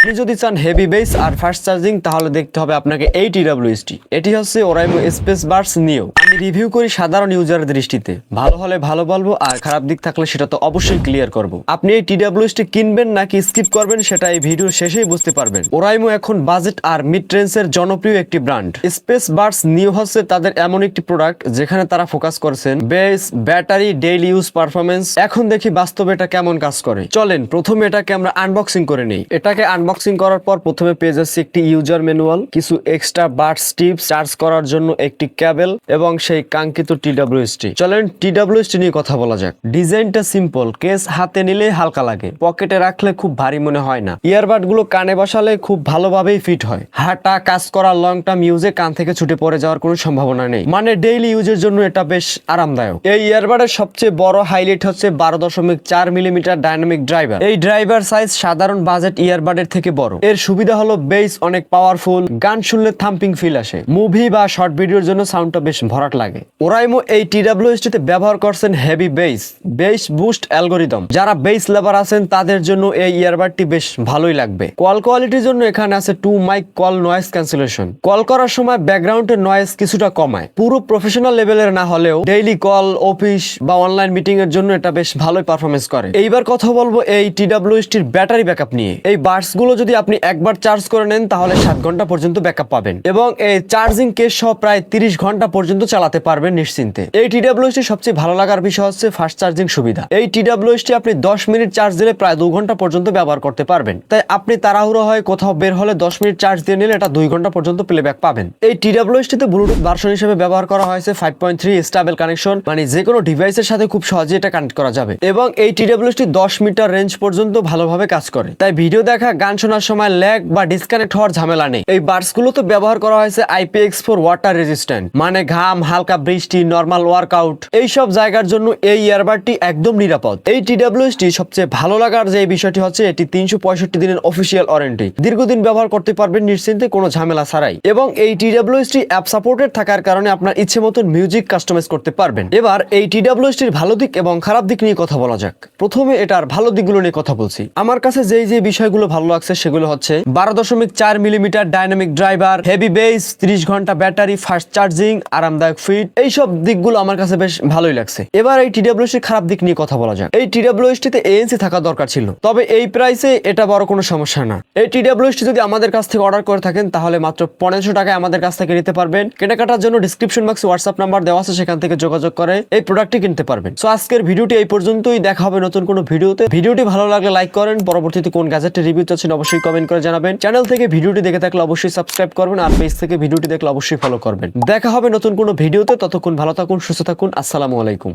আপনি যদি চান হেভি বেস আর ফাস্ট চার্জিং তাহলে দেখতে হবে আপনাকে এই টিডাব্লিউএসটি এটি হচ্ছে ওরাইমো স্পেস বার্স নিও আমি রিভিউ করি সাধারণ ইউজারের দৃষ্টিতে। ভালো হলে ভালো বলব, আর খারাপ দিক থাকলে সেটা তো অবশ্যই ক্লিয়ার করব। আপনি এই টিডাব্লিউএসটি কিনবেন নাকি স্কিপ করবেন, সেটা এই ভিডিওর শেষেই বুঝতে পারবেন। ওরাইমো এখন বাজেট আর মিড রেঞ্জের জনপ্রিয় একটি ব্র্যান্ড স্পেস বার্স নিও হচ্ছে তাদের এমন একটি প্রোডাক্ট যেখানে তারা ফোকাস করছেন bass battery daily use performance এখন দেখি বাস্তবে এটা কেমন কাজ করে। চলেন, প্রথমে এটাকে আমরা আনবক্সিং করে নিই। এটাকে আনবক্সিং করার পর প্রথমে পেয়ে যাচ্ছে একটি ইউজার ম্যানুয়াল কিছু এক্সট্রা বার্স টিপস চার্জ করার জন্য একটি কেবল এবং সেই কাঙ্ক্ষিত টিডাব্লিউএসটি চলেন টিডাব্লিউএসটি নিয়ে কথা বলা যাক। ডিজাইনটা সিম্পল কেস হাতে নিলে হালকা লাগে পকেটে রাখলে খুব ভারী মনে হয় না। ইয়ারবাডগুলো কানে বসালে খুব ভালোভাবেই ফিট হয়। হাঁটা, কাজ করা লং টার্ম ইউজে কান থেকে ছুটে পড়ে যাওয়ার কোনো সম্ভাবনা নেই। মানে ডেইলি ইউজের জন্য এটা বেশ আরামদায়ক। এই ইয়ারবাডের সবচেয়ে বড় হাইলাইট হচ্ছে বারো দশমিক চার মিলিমিটার ডাইনামিক ড্রাইভার এই ড্রাইভার সাইজ সাধারণ বাজেট ইয়ারবাডের থেকে বড়। এর সুবিধা হলো বেস অনেক পাওয়ারফুল গান শুনলে থাম্পিং ফিল আসে। মুভি বা শর্ট ভিডিওর জন্য সাউন্ডটা বেশ ভরাট লাগে। ওরাইমো এই টিডাব্লিউএসটি তে ব্যবহার করছেন heavy bass bass boost algorithm যারা বেস লেবার আছেন, তাদের জন্য এই ইয়ারবাডটি বেশ ভালোই লাগবে। কল কোয়ালিটির জন্য এখানে আছে two mic call noise cancellation call করার সময় ব্যাকগ্রাউন্ডের নয়েজ কিছুটা কমায়। পুরো প্রফেশনাল লেভেলের না হলেও ডেইলি কল অফিস বা অনলাইন মিটিং এর জন্য এটা বেশ ভালোই পারফরমেন্স করে। এইবার কথা বলব এই টিডাব্লিউএসটির ব্যাটারি ব্যাকআপ নিয়ে। এই বার্ডস গুলো যদি আপনি একবার চার্জ করে নেন, তাহলে সাত ঘণ্টা পর্যন্ত ব্যাকআপ পাবেন। এবং এই চার্জিং কেস সহ প্রায় তিরিশ ঘণ্টা পর্যন্ত চালাতে পারবেন নিশ্চিন্তে। এই টিডাব্লিউএসটি সবচেয়ে ভালো লাগার বিষয় হচ্ছে ফাস্ট চার্জিং সুবিধা। এই টিডাব্লিউএসটি আপনি দশ মিনিট চার্জ দিলে প্রায় দু ঘণ্টা পর্যন্ত ব্যবহার করতে পারবেন। তাই আপনি তাড়াহুড়ো হয় কোথাও বের হলে দশ মিনিট চার্জ দিয়ে নিলে এটা দুই ঘণ্টা পর্যন্ত প্লেব্যাক পাবেন। এই টিডাব্লিউএসটি তে ব্লুটুথ ভার্সন হিসেবে ব্যবহার করা হয়েছে five point three stable connection মানে যে কোনো ডিভাইসের সাথে খুব সহজে এটা কানেক্ট করা যাবে। এবং এই টিডাব্লিউএসটি দশ মিটার রেঞ্জ পর্যন্ত ভালোভাবে কাজ করে। তাই ভিডিও দেখা, গান শোনার সময় ল্যাগ বা ডিসকানেক্ট হওয়ার ঝামেলা নেই। এই বার্ডস গুলোতে ব্যবহার করা হয়েছে আইপিএক্স ফোর ওয়াটার রেজিস্ট্যান্ট মানে ঘাম, হালকা বৃষ্টি নর্মাল ওয়ার্কআউট এইসব জায়গার জন্য এই ইয়ারবাডটি একদম নিরাপদ। এই টিডাব্লিউএসটি সবচেয়ে ভালো লাগার যে বিষয়টি হচ্ছে, এটি তিনশো পঁয়ষট্টি দিনের অফিসিয়াল ওয়ারেন্টি দীর্ঘদিন ব্যবহার করতে পারবেন, নিশ্চিন্তে কোনো ঝামেলা ছাড়াই। এবং এই টিডাব্লিউএসটি অ্যাপ সাপোর্টেড থাকার কারণে আপনার ইচ্ছে মতন মিউজিক কাস্টমাইজ করতে পারবেন। এবার এই টিডাব্লিউএসটির ভালো দিক এবং খারাপ দিক নিয়ে কথা বলা যাক। প্রথমে এটার ভালো দিকগুলো নিয়ে কথা বলছি। আমার কাছে যেই যে বিষয়গুলো ভালো লাগছে সেগুলো হচ্ছে বারো দশমিক চার millimetre dynamic driver heavy bass ত্রিশ ঘণ্টা ব্যাটারি ফাস্ট চার্জিং আরামদায়ক ফিট এইসব দিকগুলো আমার কাছে বেশ ভালোই লাগছে। এবার এই টিডাব্লিউএসটির খারাপ দিক নিয়ে কথা বলা যাক। এই টিডাব্লিউএসটিতে এএনসি থাকা দরকার ছিল। তবে এই প্রাইসে এটা বড় কোনো সমস্যা না। এই টিডাব্লিউএসটি যদি আমাদের কাছ থেকে অর্ডার করে থাকেন, তাহলে মাত্র পনেরোশো টাকায় আমাদের কাছ থেকে নিতে পারবেন। কেনাকাটার জন্য ডিসক্রিপশন বক্সে হোয়াটসঅ্যাপ নাম্বার দেওয়া আছে, সেখান থেকে যোগাযোগ করে এই প্রোডাক্টটি কিনতে পারবেন। সো আজকের ভিডিওটি এই পর্যন্তই। দেখা হবে নতুন কোনো ভিডিওতে। ভিডিওটি ভালো লাগলে লাইক করেন। পরবর্তীতে কোন গ্যাজেটের রিভিউ চাচ্ছেন অবশ্যই কমেন্ট করে জানাবেন। চ্যানেল থেকে ভিডিওটি দেখে থাকলে অবশ্যই সাবস্ক্রাইব করবেন আর পেজ থেকে ভিডিওটি দেখলে অবশ্যই ফলো করবেন। দেখা হবে নতুন কোনো ভিডিওতে। ততক্ষণ ভালো থাকুন, সুস্থ থাকুন। আসসালামু আলাইকুম।